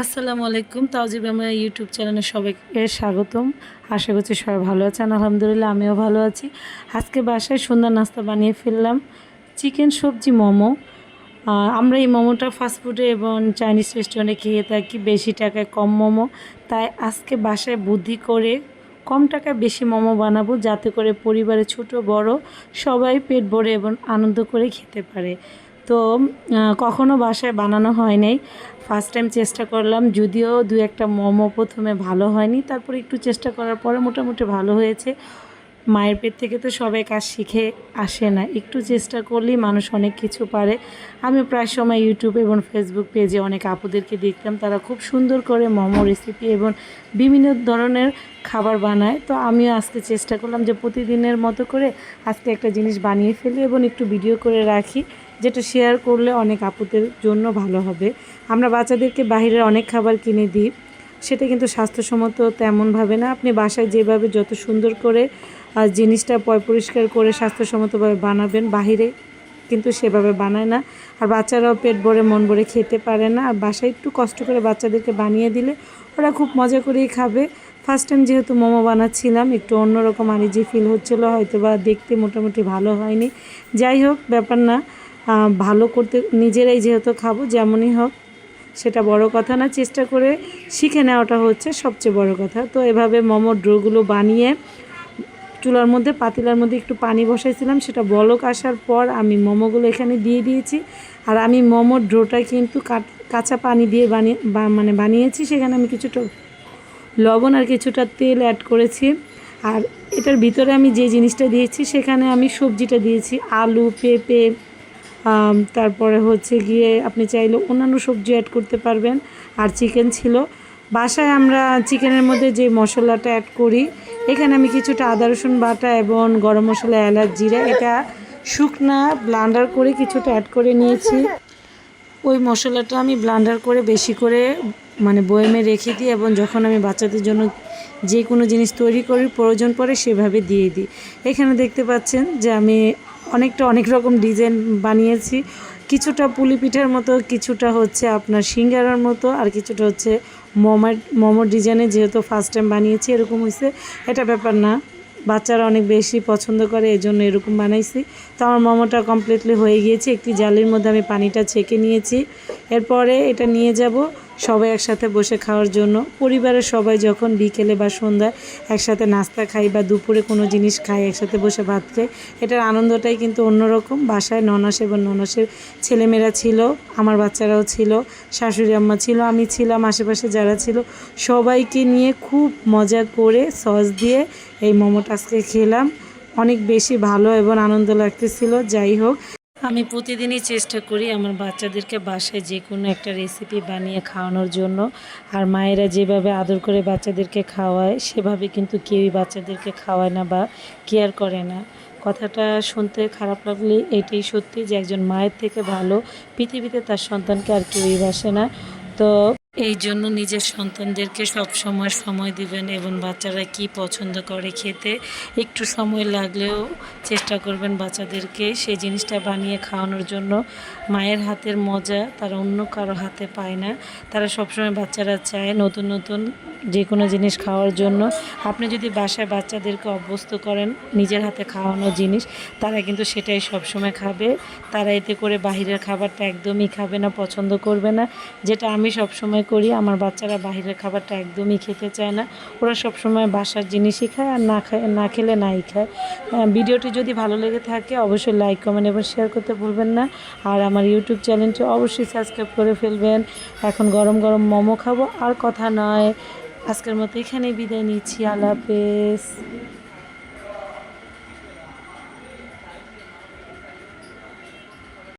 আসসালামু আলাইকুম, তাওজিব আমার ইউটিউব চ্যানেলে সবাইকে স্বাগতম। আশা করছি সবাই ভালো আছেন। আলহামদুলিল্লাহ, আমিও ভালো আছি। আজকে বাসায় সুন্দর নাস্তা বানিয়ে ফেললাম। চিকেন সবজি মোমো। আমরা এই মোমোটা ফাস্টফুডে এবং চাইনিজ রেস্টুরেন্টে খেয়ে থাকি বেশি টাকায় কম মোমো। তাই আজকে বাসায় বুদ্ধি করে কম টাকায় বেশি মোমো বানাবো যাতে করে পরিবারে ছোট, বড় সবাই পেট ভরে এবং আনন্দ করে খেতে পারে। তো কখনো বাসায় বানানো হয় নাই ফার্স্ট টাইম চেষ্টা করলাম, যদিও দু একটা মোমো প্রথমে ভালো হয়নি, তারপর একটু চেষ্টা করার পরে মোটামুটি ভালো হয়েছে। মায়ের পেট থেকে তো সবাই কাজ শিখে আসে না। একটু চেষ্টা করলেই মানুষ অনেক কিছু পারে। আমি প্রায় সময় ইউটিউব এবং ফেসবুক পেজে অনেক আপুদেরকে দেখতাম, তারা খুব সুন্দর করে মোমো রেসিপি এবং বিভিন্ন ধরনের খাবার বানায়। তো আমিও আজকে চেষ্টা করলাম যে প্রতিদিনের মতো করে আজকে একটা জিনিস বানিয়ে ফেলি এবং একটু ভিডিও করে রাখি। যেটা শেয়ার করলে অনেক আপুদের জন্য ভালো হবে। আমরা বাচ্চাদেরকে বাইরের অনেক খাবার কিনে দিই, সেটা কিন্তু স্বাস্থ্যসম্মত তেমনভাবে না। আপনি বাসায় যেভাবে যত সুন্দর করে জিনিসটা পয় পরিষ্কার করে স্বাস্থ্যসম্মতভাবে বানাবেন, বাহিরে কিন্তু সেভাবে বানায় না। আর বাচ্চারাও পেট ভরে, মন ভরে খেতে পারে না। আর বাসায় একটু কষ্ট করে বাচ্চাদেরকে বানিয়ে দিলে ওরা খুব মজা করেই খাবে। ফার্স্ট টাইম যেহেতু মোমো বানাচ্ছিলাম, একটু অন্যরকম আনিজি ফিল হচ্ছিল হয়তো বা দেখতে মোটামুটি ভালো হয়নি। যাই হোক, ব্যাপার না। ভালো করতে, নিজেরাই যেহেতু খাব, যেমনই হোক, সেটা বড় কথা না, চেষ্টা করে শিখে নেওয়াটা হচ্ছে সবচেয়ে বড় কথা। তো এভাবে মোমোর ড্রোগুলো বানিয়ে চুলার মধ্যে, পাতিলার মধ্যে একটু পানি বসাইছিলাম, সেটা বলক আসার পর আমি মোমোগুলো এখানে দিয়ে দিয়েছি। আর আমি মোমোর ড্রোটা কিন্তু কাঁচা পানি দিয়ে বানিয়ে মানে বানিয়েছি, সেখানে আমি কিছুটা লবণ আর কিছুটা তেল অ্যাড করেছি। আর এটার ভিতরে আমি যে জিনিসটা দিয়েছি, সেখানে আমি সবজিটা দিয়েছি, আলু, পেঁপে তারপরে হচ্ছে গিয়ে আপনি চাইলে অন্যান্য সবজি অ্যাড করতে পারবেন। আর চিকেন ছিল। বাসায় আমরা চিকেনের মধ্যে যে মশলাটা অ্যাড করি, এখানে আমি কিছুটা আদা, রসুন বাটা এবং গরম মশলা, এলাচ, জিরা, এটা শুকনা ব্লান্ডার করে কিছুটা অ্যাড করে নিয়েছি। ওই মশলাটা আমি ব্লান্ডার করে বেশি করে মানে বয়েমে রেখে দিই এবং যখন আমি বাচ্চাদের জন্য যে কোনো জিনিস তৈরি করি প্রয়োজন পড়ে সেভাবে দিয়ে দিই। এখানে দেখতে পাচ্ছেন যে আমি অনেকটা অনেক রকম ডিজাইন বানিয়েছি। কিছুটা পুলি পিঠার মতো, কিছুটা হচ্ছে আপনার সিঙ্গারার মতো, আর কিছুটা হচ্ছে মোমার মোমোর ডিজাইনে যেহেতু ফার্স্ট টাইম বানিয়েছি, এরকম হয়েছে এটা ব্যাপার না, বাচ্চারা অনেক বেশি পছন্দ করে এই জন্য এরকম বানাইছি। তো আমার মোমোটা কমপ্লিটলি হয়ে গিয়েছে, একটি জালির মধ্যে আমি পানিটা ছেঁকে নিয়েছি। এরপরে এটা নিয়ে যাব সবাই একসাথে বসে খাওয়ার জন্য। পরিবারের সবাই যখন বিকেলে বা সন্ধ্যায় একসাথে নাস্তা খাই বা দুপুরে কোনো জিনিস খাই, একসাথে বসে ভাত খাই, এটার আনন্দটাই কিন্তু অন্যরকম। বাসায় ননাস এবং ননাসের ছেলেমেয়েরা ছিল, আমার বাচ্চারাও ছিল, শাশুড়ি আম্মা ছিল, আমি ছিলাম, আশেপাশে যারা ছিল, সবাইকে নিয়ে খুব মজা করে সস দিয়ে এই মোমোটা আজকে খেলাম। অনেক বেশি ভালো এবং আনন্দ লাগতেছিল। যাই হোক আমি প্রতিদিনই চেষ্টা করি আমার বাচ্চাদেরকে বাসায় যে কোনো একটা রেসিপি বানিয়ে খাওয়ানোর জন্য। আর মায়েরা যেভাবে আদর করে বাচ্চাদেরকে খাওয়ায়, সেভাবে কিন্তু কেউই বাচ্চাদেরকে খাওয়ায় না বা কেয়ার করে না। কথাটা শুনতে খারাপ লাগলে এটাই সত্যি যে একজন মায়ের থেকে ভালো, পৃথিবীতে তার সন্তানকে আর কেউই বাসে না। তো এই জন্য নিজের সন্তানদেরকে সব সময় সময় দিবেন এবং বাচ্চারা কি পছন্দ করে খেতে, একটু সময় লাগলেও চেষ্টা করবেন বাচ্চাদেরকে সেই জিনিসটা বানিয়ে খাওয়ানোর জন্য। মায়ের হাতের মজা তারা অন্য কারও হাতে পায় না। তারা সবসময় বাচ্চারা চায় নতুন নতুন যে কোনো জিনিস খাওয়ার জন্য। আপনি যদি বাসায় বাচ্চাদেরকে অভ্যস্ত করেন নিজের হাতে খাওয়ানো জিনিস, তারা কিন্তু সেটাই সবসময় খাবে। তারা এতে করে বাহিরের খাবারটা একদমই খাবে না, পছন্দ করবে না। যেটা আমি সবসময় করি, আমার বাচ্চারা বাহিরের খাবারটা একদমই খেতে চায় না। ওরা সবসময় বাসার জিনিসই খায় আর না খায়, না খেলে নাই খায়। ভিডিওটি যদি ভালো লেগে থাকে, অবশ্যই লাইক কমেন্ট এবং শেয়ার করতে ভুলবেন না। আর আমার ইউটিউব চ্যানেলটি অবশ্যই সাবস্ক্রাইব করে ফেলবেন। এখন গরম গরম মোমো খাব, আর কথা নয়। আজকের মতো এখানেই বিদায় নিচ্ছি। আল্লাহ হাফেজ।